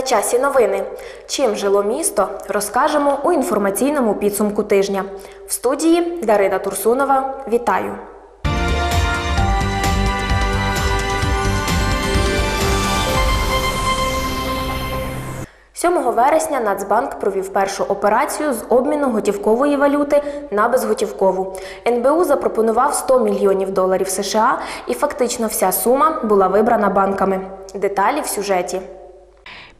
На часі новини. Чим жило місто, розкажемо у інформаційному підсумку тижня. В студії Дарина Турсунова. Вітаю! – 7 вересня Нацбанк провів першу операцію з обміну готівкової валюти на безготівкову. НБУ запропонував 100 мільйонів доларів США, і фактично вся сума була вибрана банками. Деталі в сюжеті.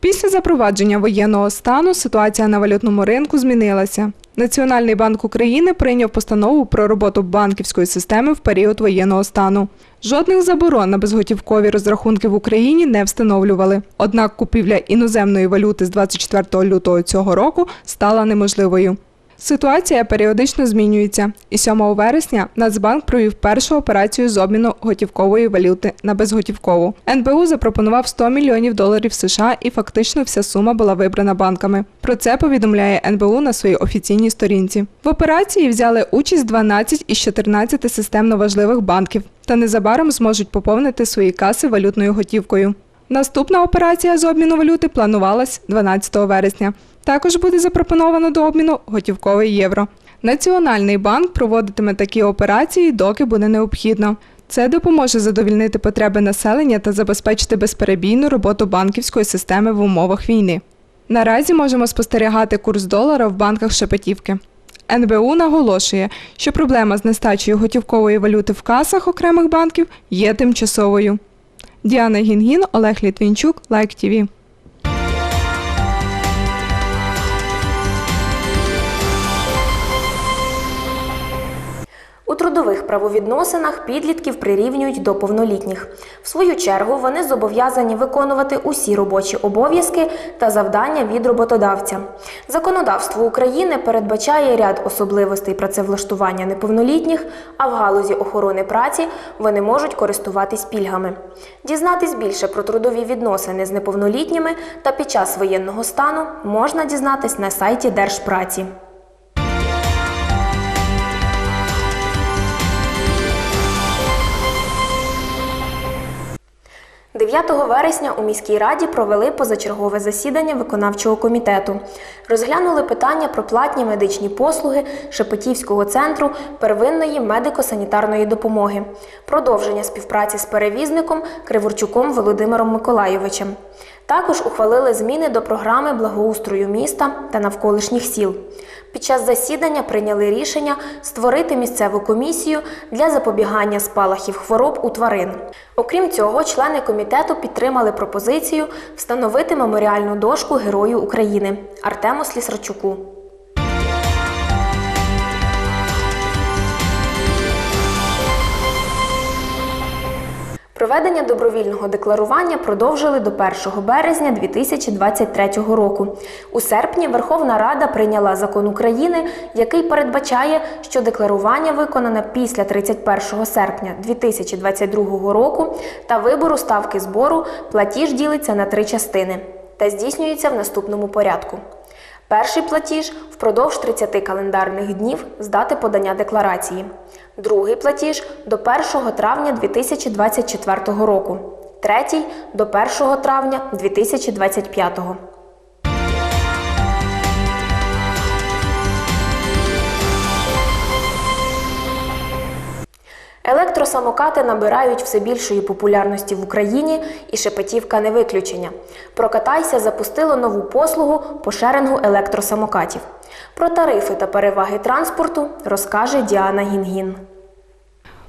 Після запровадження воєнного стану ситуація на валютному ринку змінилася. Національний банк України прийняв постанову про роботу банківської системи в період воєнного стану. Жодних заборон на безготівкові розрахунки в Україні не встановлювали. Однак купівля іноземної валюти з 24 лютого цього року стала неможливою. Ситуація періодично змінюється, і 7 вересня Нацбанк провів першу операцію з обміну готівкової валюти на безготівкову. НБУ запропонував 100 мільйонів доларів США, і фактично вся сума була вибрана банками. Про це повідомляє НБУ на своїй офіційній сторінці. В операції взяли участь 12 із 14 системно важливих банків та незабаром зможуть поповнити свої каси валютною готівкою. Наступна операція з обміну валюти планувалась 12 вересня. Також буде запропоновано до обміну готівковий євро. Національний банк проводитиме такі операції, доки буде необхідно. Це допоможе задовільнити потреби населення та забезпечити безперебійну роботу банківської системи в умовах війни. Наразі можемо спостерігати курс долара в банках Шепетівки. НБУ наголошує, що проблема з нестачею готівкової валюти в касах окремих банків є тимчасовою. Діана Гінгін, Олег Літвінчук, Лайк ТІВІ. У трудових правовідносинах підлітків прирівнюють до повнолітніх. В свою чергу вони зобов'язані виконувати усі робочі обов'язки та завдання від роботодавця. Законодавство України передбачає ряд особливостей працевлаштування неповнолітніх, а в галузі охорони праці вони можуть користуватись пільгами. Дізнатись більше про трудові відносини з неповнолітніми та під час воєнного стану можна дізнатись на сайті Держпраці. – 9 вересня у міській раді провели позачергове засідання виконавчого комітету. Розглянули питання про платні медичні послуги Шепетівського центру первинної медико-санітарної допомоги, продовження співпраці з перевізником Криворчуком Володимиром Миколайовичем. Також ухвалили зміни до програми благоустрою міста та навколишніх сіл. Під час засідання прийняли рішення створити місцеву комісію для запобігання спалахів хвороб у тварин. Окрім цього, члени комітету підтримали пропозицію встановити меморіальну дошку Герою України Артему Слісарчуку. Проведення добровільного декларування продовжили до 1 березня 2023 року. У серпні Верховна Рада прийняла закон України, який передбачає, що декларування виконане після 31 серпня 2022 року та вибору ставки збору платіж ділиться на три частини та здійснюється в наступному порядку. Перший платіж впродовж 30 календарних днів з дати подання декларації. Другий платіж до 1 травня 2024 року. Третій до 1 травня 2025. Електросамокати набирають все більшої популярності в Україні, і Шепетівка не виключення. Прокатайся запустило нову послугу по шерингу електросамокатів. Про тарифи та переваги транспорту розкаже Діана Гінгін.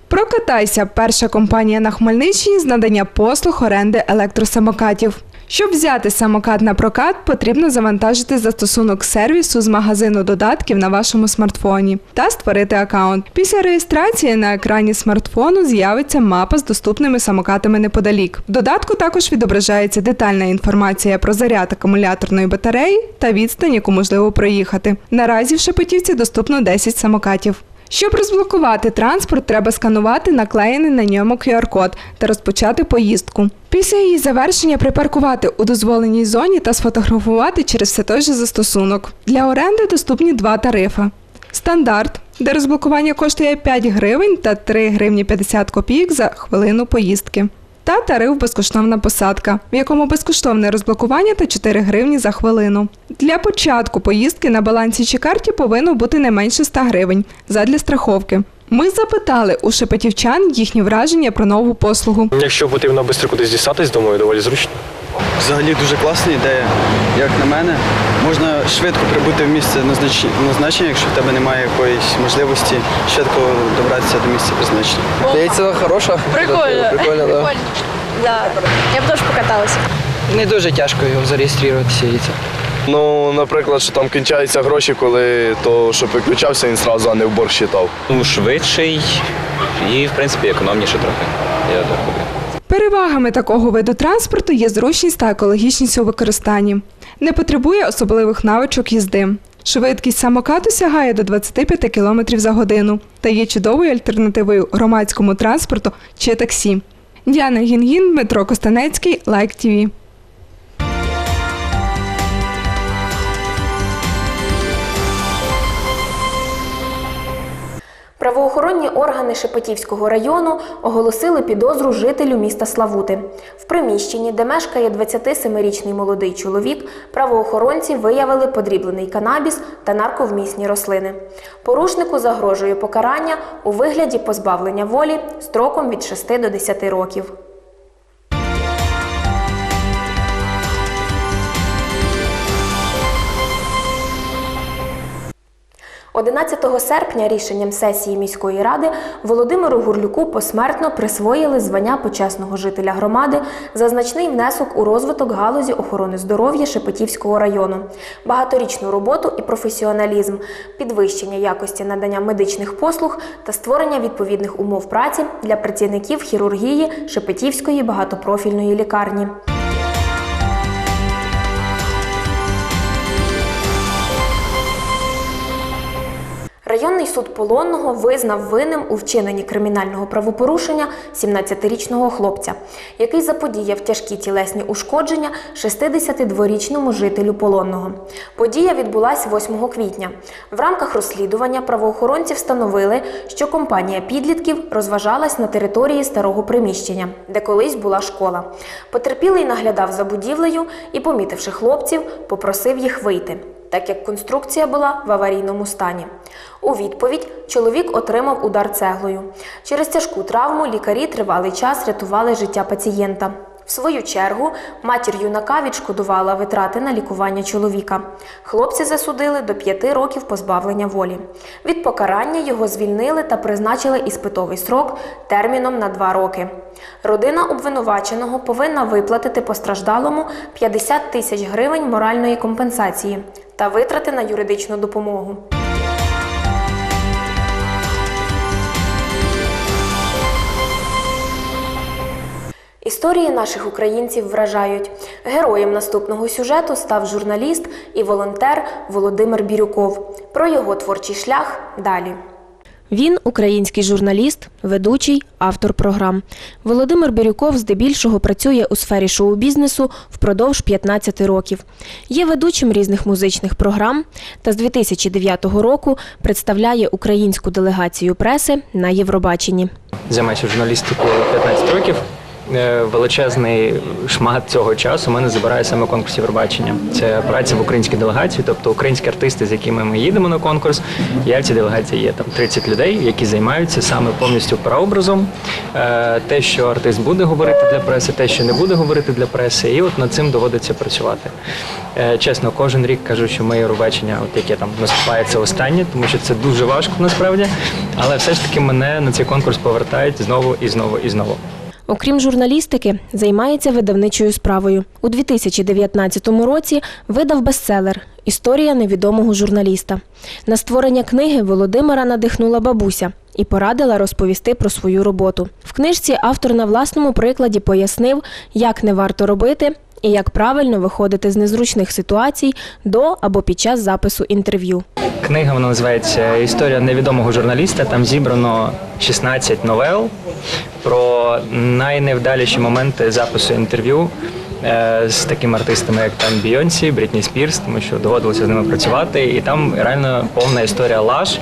Прокатайся перша компанія на Хмельниччині з надання послуг оренди електросамокатів. Щоб взяти самокат на прокат, потрібно завантажити застосунок сервісу з магазину додатків на вашому смартфоні та створити аккаунт. Після реєстрації на екрані смартфону з'явиться мапа з доступними самокатами неподалік. В додатку також відображається детальна інформація про заряд акумуляторної батареї та відстань, яку можливо проїхати. Наразі в Шепетівці доступно 10 самокатів. Щоб розблокувати транспорт, треба сканувати наклеєний на ньому QR-код та розпочати поїздку. Після її завершення припаркувати у дозволеній зоні та сфотографувати через все той же застосунок. Для оренди доступні два тарифи. Стандарт, де розблокування коштує 5 гривень та 3 гривні 50 копійок за хвилину поїздки. Та тариф безкоштовна посадка, в якому безкоштовне розблокування та 4 гривні за хвилину. Для початку поїздки на балансі чи карті повинно бути не менше 100 гривень задля страховки. Ми запитали у шепетівчан їхні враження про нову послугу. Якщо потрібно швидко кудись дістатись, думаю, доволі зручно. Взагалі дуже класна ідея, як на мене. Можна швидко прибути в місце назначення, якщо в тебе немає якоїсь можливості швидко добратися до місця призначення. Здається, хороша. Прикольно. Прикольно, да. Да. Я б теж покаталася. Не дуже тяжко його зареєструватися це. Ну, наприклад, що там кінчаються гроші, коли то, щоб виключався, він зразу, а не в борг считав. Ну, швидший і, в принципі, економніше трохи. Я так. Перевагами такого виду транспорту є зручність та екологічність у використанні. Не потребує особливих навичок їзди. Швидкість самокату сягає до 25 км за годину та є чудовою альтернативою громадському транспорту чи таксі. Діана Гінгін, Дмитро Костанецький, Лайк ТІВІ. Правоохоронні органи Шепетівського району оголосили підозру жителю міста Славути. В приміщенні, де мешкає 27-річний молодий чоловік, правоохоронці виявили подріблений канабіс та нарковмісні рослини. Порушнику загрожує покарання у вигляді позбавлення волі строком від 6 до 10 років. 11 серпня рішенням сесії міської ради Володимиру Гурлюку посмертно присвоїли звання почесного жителя громади за значний внесок у розвиток галузі охорони здоров'я Шепетівського району, багаторічну роботу і професіоналізм, підвищення якості надання медичних послуг та створення відповідних умов праці для працівників хірургії Шепетівської багатопрофільної лікарні. Районний суд Полонного визнав винним у вчиненні кримінального правопорушення 17-річного хлопця, який заподіяв тяжкі тілесні ушкодження 62-річному жителю Полонного. Подія відбулася 8 квітня. В рамках розслідування правоохоронці встановили, що компанія підлітків розважалась на території старого приміщення, де колись була школа. Потерпілий наглядав за будівлею і, помітивши хлопців, попросив їх вийти так як конструкція була в аварійному стані. У відповідь чоловік отримав удар цеглою. Через тяжку травму лікарі тривалий час рятували життя пацієнта. В свою чергу матір юнака відшкодувала витрати на лікування чоловіка. Хлопці засудили до п'яти років позбавлення волі. Від покарання його звільнили та призначили іспитовий срок терміном на два роки. Родина обвинуваченого повинна виплатити постраждалому 50 тисяч гривень моральної компенсації та витрати на юридичну допомогу. Історії наших українців вражають. Героєм наступного сюжету став журналіст і волонтер Володимир Бірюков. Про його творчий шлях далі. Він український журналіст, ведучий, автор програм. Володимир Бірюков здебільшого працює у сфері шоу-бізнесу впродовж 15 років. Є ведучим різних музичних програм та з 2009 року представляє українську делегацію преси на Євробаченні. Займаюся журналістикою 15 років. Е, Величезний шмат цього часу мене забирає саме конкурс Євробачення. Це праця в українській делегації, тобто українські артисти, з якими ми їдемо на конкурс. Я в цій делегації є там 30 людей, які займаються саме повністю прообразом. Е, Те, що артист буде говорити для преси, те, що не буде говорити для преси, і от над цим доводиться працювати. Е, Чесно, кожен рік кажу, що моє Євробачення, от яке там наступає, це останнє, тому що це дуже важко насправді. Але все ж таки мене на цей конкурс повертають знову і знову і знову. Окрім журналістики, займається видавничою справою. У 2019 році видав бестселер Історія невідомого журналіста. На створення книги Володимира надихнула бабуся і порадила розповісти про свою роботу. В книжці автор на власному прикладі пояснив, як не варто робити і як правильно виходити з незручних ситуацій до або під час запису інтерв'ю. Книга вона називається Історія невідомого журналіста. Там зібрано 16 новел про найневдаліші моменти запису інтерв'ю е, з такими артистами, як там Бійонсі, Брітні Спірс, тому що доводилося з ними працювати. І там реально повна історія лаж,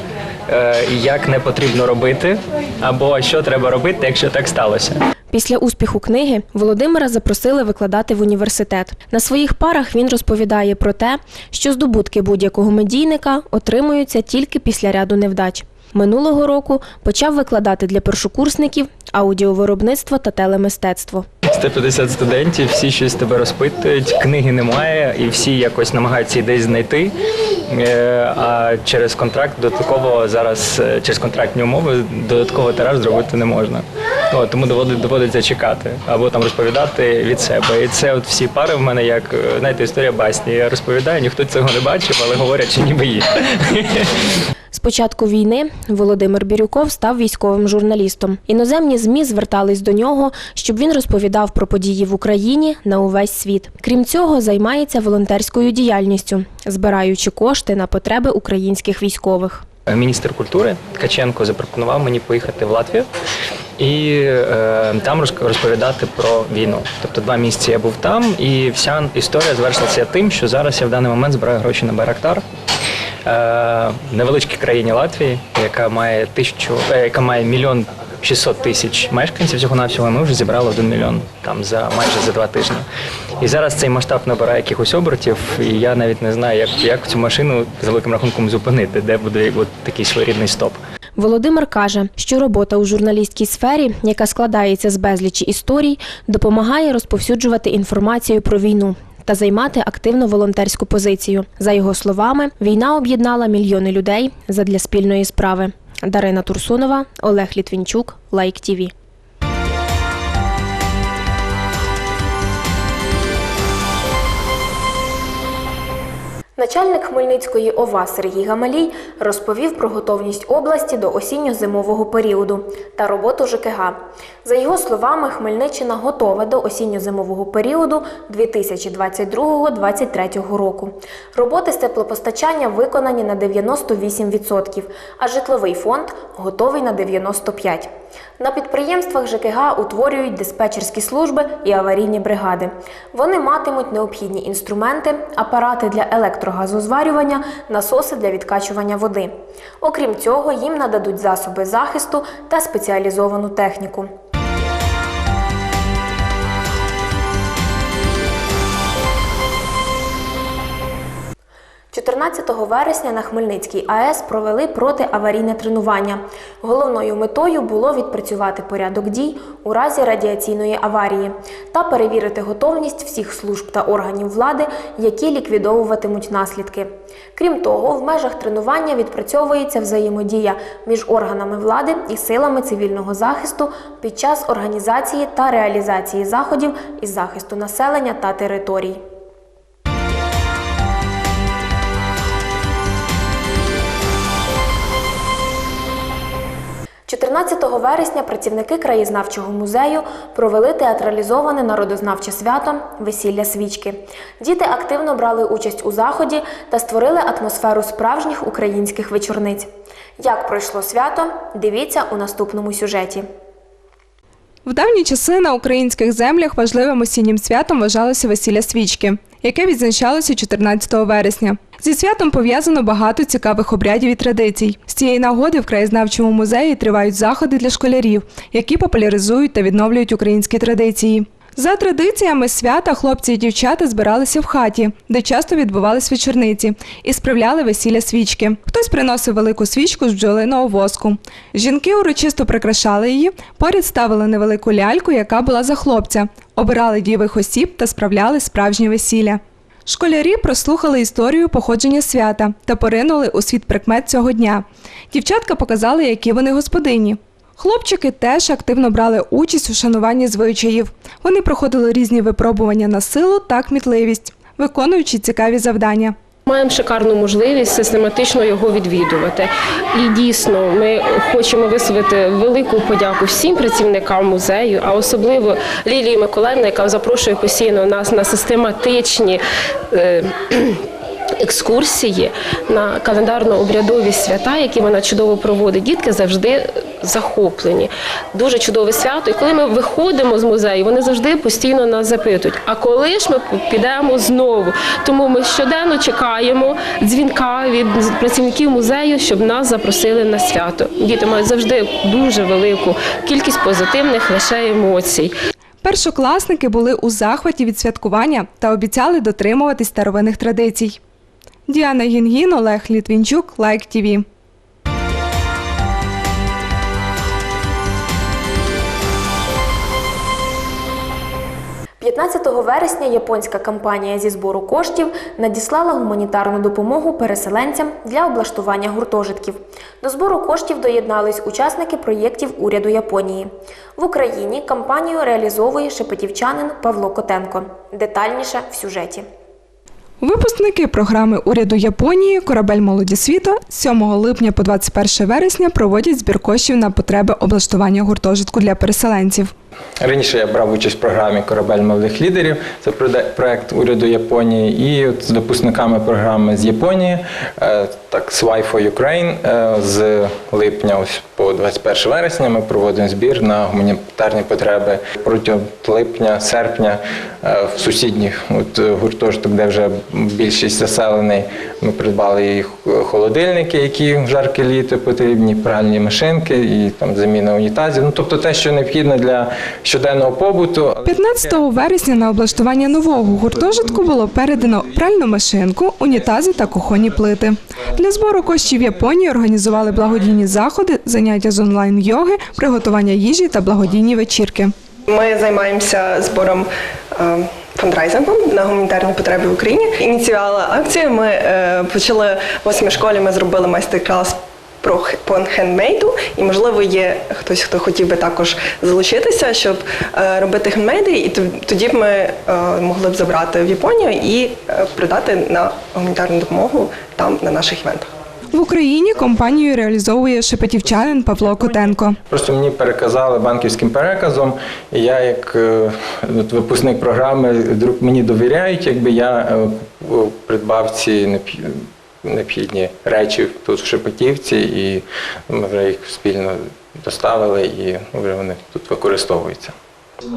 е, як не потрібно робити, або що треба робити, якщо так сталося. Після успіху книги Володимира запросили викладати в університет. На своїх парах він розповідає про те, що здобутки будь-якого медійника отримуються тільки після ряду невдач. Минулого року почав викладати для першокурсників аудіовиробництво та телемистецтво. 150 студентів, всі щось тебе розпитують, книги немає, і всі якось намагаються десь знайти. Е, А через контракт додатково зараз е, через контрактні умови додатково тираж зробити не можна. О, тому доводить, доводиться чекати або там розповідати від себе. І це от всі пари в мене як е, знаєте, історія басні. Я розповідаю, ніхто цього не бачив, але говорять, що ніби є. З початку війни Володимир Бірюков став військовим журналістом. Іноземні ЗМІ звертались до нього, щоб він розповідав про події в Україні на увесь світ. Крім цього, займається волонтерською діяльністю, збираючи кошти на потреби українських військових. Міністр культури Ткаченко запропонував мені поїхати в Латвію і е, там розповідати про війну. Тобто два місяці я був там, і вся історія завершилася тим, що зараз я в даний момент збираю гроші на Байрактар. Е, невеличкій країні Латвії, яка має тисячу, е, яка має мільйон 600 тисяч мешканців всього навсього ми вже зібрали один мільйон там за майже за два тижні. І зараз цей масштаб набирає якихось обертів, і я навіть не знаю, як, як цю машину за великим рахунком зупинити, де буде от такий своєрідний стоп. Володимир каже, що робота у журналістській сфері, яка складається з безлічі історій, допомагає розповсюджувати інформацію про війну та займати активну волонтерську позицію. За його словами, війна об'єднала мільйони людей задля спільної справи. Дарина Турсунова, Олег Літвінчук, Лайк ТІВІ. Начальник Хмельницької ОВА Сергій Гамалій розповів про готовність області до осінньо-зимового періоду та роботу ЖКГ. За його словами, Хмельниччина готова до осінньо-зимового періоду 2022-2023 року. Роботи з теплопостачання виконані на 98%, а житловий фонд готовий на 95%. На підприємствах ЖКГ утворюють диспетчерські служби і аварійні бригади. Вони матимуть необхідні інструменти, апарати для електрогазозварювання, насоси для відкачування води. Окрім цього, їм нададуть засоби захисту та спеціалізовану техніку. 14 вересня на Хмельницькій АЕС провели протиаварійне тренування. Головною метою було відпрацювати порядок дій у разі радіаційної аварії та перевірити готовність всіх служб та органів влади, які ліквідовуватимуть наслідки. Крім того, в межах тренування відпрацьовується взаємодія між органами влади і силами цивільного захисту під час організації та реалізації заходів із захисту населення та територій. 14 вересня працівники краєзнавчого музею провели театралізоване народознавче свято Весілля свічки. Діти активно брали участь у заході та створили атмосферу справжніх українських вечорниць. Як пройшло свято, дивіться у наступному сюжеті. В давні часи на українських землях важливим осіннім святом вважалося весілля свічки, яке відзначалося 14 вересня. Зі святом пов'язано багато цікавих обрядів і традицій. З цієї нагоди в краєзнавчому музеї тривають заходи для школярів, які популяризують та відновлюють українські традиції. За традиціями свята хлопці і дівчата збиралися в хаті, де часто відбувались вечорниці, і справляли весілля свічки. Хтось приносив велику свічку з бджолиного воску. Жінки урочисто прикрашали її, поряд ставили невелику ляльку, яка була за хлопця, обирали дівих осіб та справляли справжнє весілля. Школярі прослухали історію походження свята та поринули у світ прикмет цього дня. Дівчатка показали, які вони господині. Хлопчики теж активно брали участь у шануванні звичаїв. Вони проходили різні випробування на силу та кмітливість, виконуючи цікаві завдання. Маємо шикарну можливість систематично його відвідувати. І дійсно, ми хочемо висловити велику подяку всім працівникам музею, а особливо Лілії Миколаївні, яка запрошує постійно нас на систематичні. е, екскурсії на календарно-обрядові свята, які вона чудово проводить. Дітки завжди захоплені. Дуже чудове свято. І коли ми виходимо з музею, вони завжди постійно нас запитують: а коли ж ми підемо знову? Тому ми щоденно чекаємо дзвінка від працівників музею, щоб нас запросили на свято. Діти мають завжди дуже велику кількість позитивних лише емоцій. Першокласники були у захваті від святкування та обіцяли дотримуватись старовинних традицій. Діана Гінгін, Олег Літвінчук, Лайк ТІВІ. 15 вересня японська кампанія зі збору коштів надіслала гуманітарну допомогу переселенцям для облаштування гуртожитків. До збору коштів доєднались учасники проєктів уряду Японії. В Україні кампанію реалізовує шепетівчанин Павло Котенко. Детальніше в сюжеті. Випускники програми уряду Японії Корабель молоді світу з 7 липня по 21 вересня проводять збір коштів на потреби облаштування гуртожитку для переселенців. Раніше я брав участь в програмі Корабель молодих лідерів. Це проект уряду Японії. І от з випускниками програми з Японії, е, так Ukraine, е, з липня ось по 21 вересня ми проводимо збір на гуманітарні потреби протягом липня, серпня е, в сусідніх от е, гуртожиток, де вже більшість заселений. Ми придбали і холодильники, які в жарке літо потрібні, пральні машинки і там заміна унітазів. Ну тобто те, що необхідно для щоденного побуту. 15 вересня на облаштування нового гуртожитку було передано пральну машинку, унітази та кухонні плити. Для збору коштів Японії організували благодійні заходи, заняття з онлайн-йоги, приготування їжі та благодійні вечірки. Ми займаємося збором е, фандрайзингом на гуманітарні потреби в Україні. Ініціювали акцію. Ми е, почали в восьмій школі. Ми зробили майстер-клас. Про хендмейду, і можливо є хтось, хто хотів би також залучитися, щоб е, робити хендмейди, і тоді б ми могли б забрати в Японію і продати на гуманітарну допомогу там на наших івентах. В Україні компанію реалізовує шепетівчанин Павло Котенко. Просто мені переказали банківським переказом, і я, як е, от випускник програми, друг мені довіряють, якби я е, придбав ці необх- необхідні речі тут в Шепетівці, і ми вже їх спільно доставили, і вже вони тут використовуються.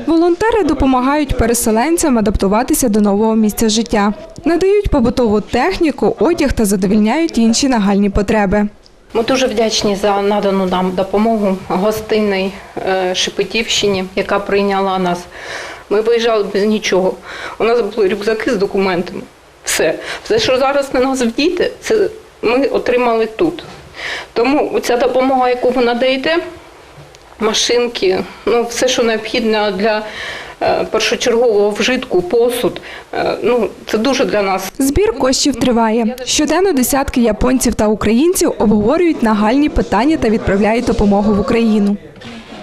Волонтери допомагають переселенцям адаптуватися до нового місця життя, надають побутову техніку, одяг та задовільняють інші нагальні потреби. Ми дуже вдячні за надану нам допомогу гостинній е, Шепетівщині, яка прийняла нас. Ми виїжджали без нічого. У нас були рюкзаки з документами. Все. Все, що зараз на нас вдіти, це ми отримали тут. Тому ця допомога, яку ви надаєте, машинки, ну все, що необхідно для е, першочергового вжитку, посуд, е, ну це дуже для нас Збір коштів триває. Щоденно десятки японців та українців обговорюють нагальні питання та відправляють допомогу в Україну.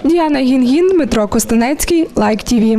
Діана Гінгін, Дмитро Костанецький, Лайк ТІВІ.